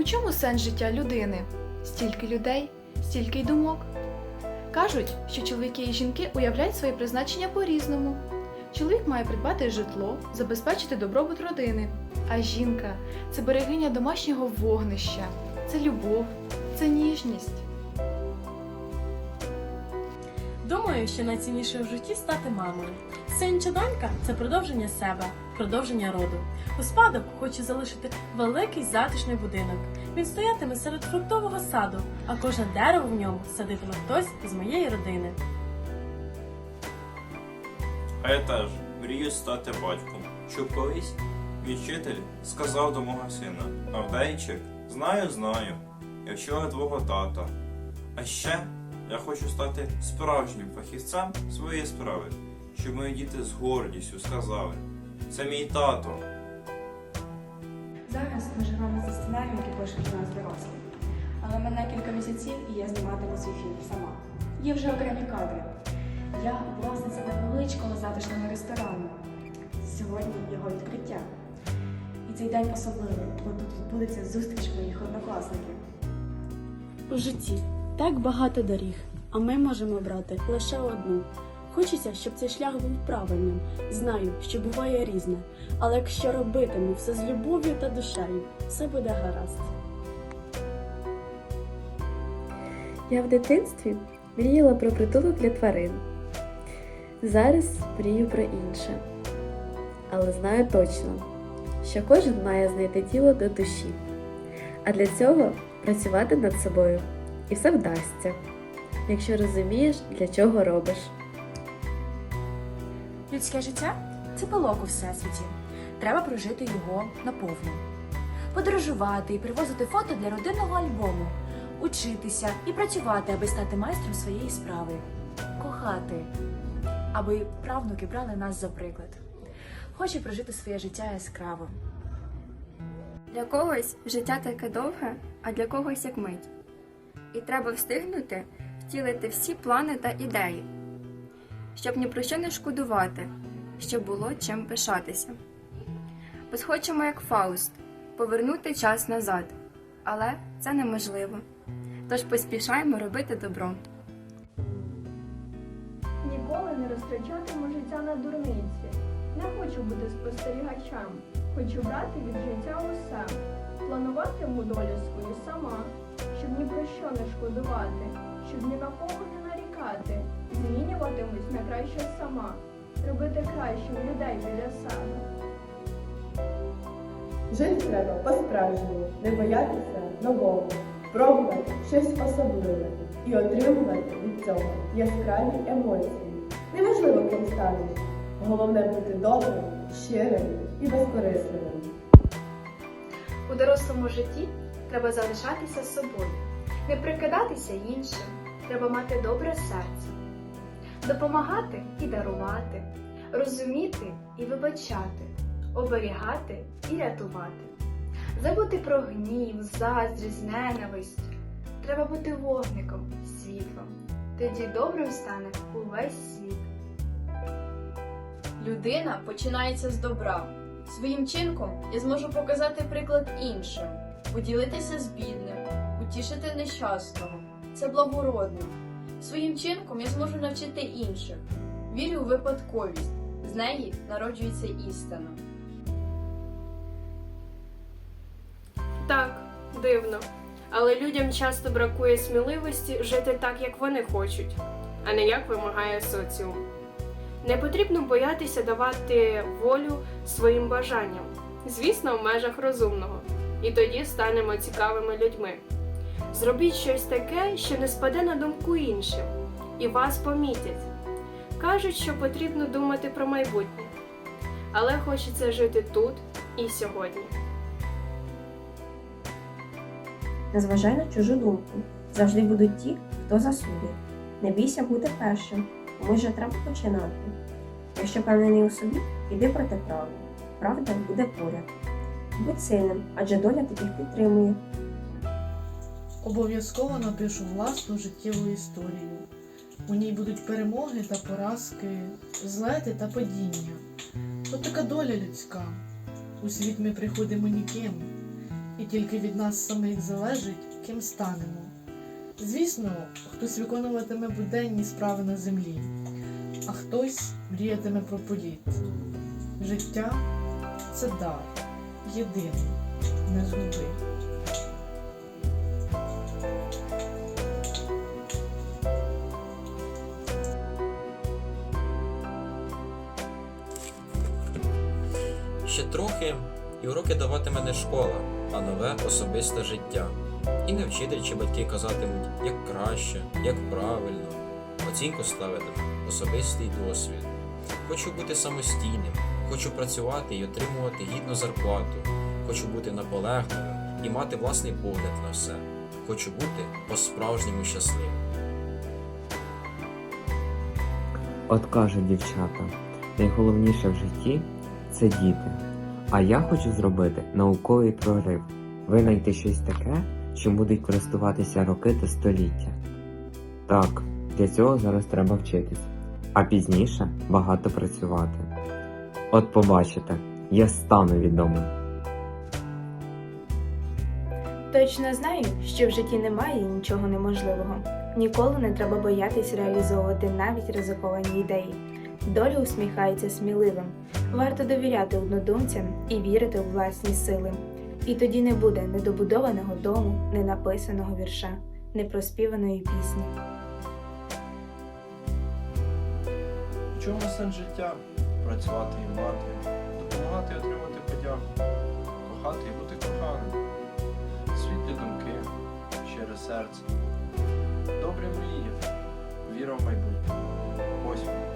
У чому сенс життя людини? Стільки людей, стільки й думок. Кажуть, що чоловіки і жінки уявляють своє призначення по-різному. Чоловік має придбати житло, забезпечити добробут родини, а жінка це берегиня домашнього вогнища, це любов, це ніжність. Думаю, що найцінніше в житті стати мамою. Син чи донька це продовження себе, продовження роду. У спадок хочу залишити великий затишний будинок. Він стоятиме серед фруктового саду, а кожне дерево в ньому садитиме хтось з моєї родини. А я теж мрію стати батьком, щоб колись вчитель сказав до мого сина Авдейчик, знаю, знаю, якщо я твого тата. А ще я хочу стати справжнім фахівцем своєї справи, щоб мої діти з гордістю сказали це мій тато. Зараз ми живемо за сценарієм, який пишуть для нас дорослі. Але мене кілька місяців і я зніматиму свій фільм сама. Є вже окремі кадри. Я власниця невеличкого затишного ресторану. Сьогодні його відкриття. І цей день особливий, бо тут відбудеться зустріч моїх однокласників. У житті так багато доріг, а ми можемо обрати лише одну. Хочеться, щоб цей шлях був правильним. Знаю, що буває різне, але якщо робитиму все з любов'ю та душею, все буде гаразд. Я в дитинстві мріяла про притулок для тварин. Зараз мрію про інше. Але знаю точно, що кожен має знайти тіло до душі. А для цього працювати над собою і все вдасться, якщо розумієш, для чого робиш. Людське життя це пилок у всесвіті. Треба прожити його наповну. Подорожувати і привозити фото для родинного альбому, учитися і працювати, аби стати майстром своєї справи, кохати, аби правнуки брали нас за приклад. Хочу прожити своє життя яскраво. Для когось життя таке довге, а для когось як мить. І треба встигнути втілити всі плани та ідеї, щоб ні про що не шкодувати, щоб було чим пишатися. Ось хочемо, як Фауст, повернути час назад, але це неможливо. Тож поспішаємо робити добро. Ніколи не розтрачатиму життя на дурниці. Не хочу бути спостерігачем. Хочу брати від життя усе. Плануватиму долю свою сама, щоб ні про що не шкодувати, щоб ні на кого не нарікати. Змінюватимусь на краще сама, робити кращим людей біля себе. Жити треба по-справжньому, не боятися нового, пробувати щось особливе і отримувати від цього яскраві емоції. Неважливо, ким станеш. Головне бути добрим, щирим і безкорисливим. У дорослому житті треба залишатися собою, не прикидатися іншим, треба мати добре серце, допомагати і дарувати, розуміти і вибачати, оберігати і рятувати, забути про гнів, заздрість, ненависть. Треба бути вогником, світлом. Тоді добрим стане увесь світ. Людина починається з добра. Своїм чинком я зможу показати приклад іншим, поділитися з бідним, утішити нещасного. Це благородно. Своїм чинком я зможу навчити інших. Вірю у випадковість. З неї народжується істина. Так, дивно. Але людям часто бракує сміливості жити так, як вони хочуть, а не як вимагає соціум. Не потрібно боятися давати волю своїм бажанням, звісно, в межах розумного, і тоді станемо цікавими людьми. Зробіть щось таке, що не спаде на думку іншим, і вас помітять. Кажуть, що потрібно думати про майбутнє, але хочеться жити тут і сьогодні. Не зважай на чужу думку. Завжди будуть ті, хто засудить. Не бійся бути першим, комусь же треба починати. Якщо впевнений у собі, іди проти правди. Правда буде поряд. Будь сильним, адже доля таких підтримує. Обов'язково напишу власну життєву історію. У ній будуть перемоги та поразки, злети та падіння. То така доля людська. У світ ми приходимо ніким. і тільки від нас самих залежить, ким станемо. Звісно, хтось виконуватиме буденні справи на землі, а хтось мріятиме про політ. Життя це дар, єдиний, не згуби. Ще трохи, і уроки даватиме не школа, а нове особисте життя. І не вчитель чи батьки казатимуть, як краще, як правильно. Оцінку ставитимуть особистий досвід. Хочу бути самостійним, хочу працювати і отримувати гідну зарплату. Хочу бути наполегливим і мати власний погляд на все. Хочу бути по-справжньому щасливим. От кажуть дівчата, найголовніше в житті це діти. А я хочу зробити науковий прорив, винайти щось таке, чим будуть користуватися роки та століття. Так, для цього зараз треба вчитись, а пізніше багато працювати. От побачите, я стану відомим. Точно знаю, що в житті немає нічого неможливого. Ніколи не треба боятись реалізовувати навіть ризиковані ідеї. Доля усміхається сміливим. Варто довіряти однодумцям і вірити у власні сили. І тоді не буде недобудованого дому, ненаписаного вірша, непроспіваної пісні. В чому сенс життя? Працювати і мати, допомагати отримати подяку, кохати і бути коханим, світлі думки, щире серце, добрі мрії, віра в майбутнє. Ось.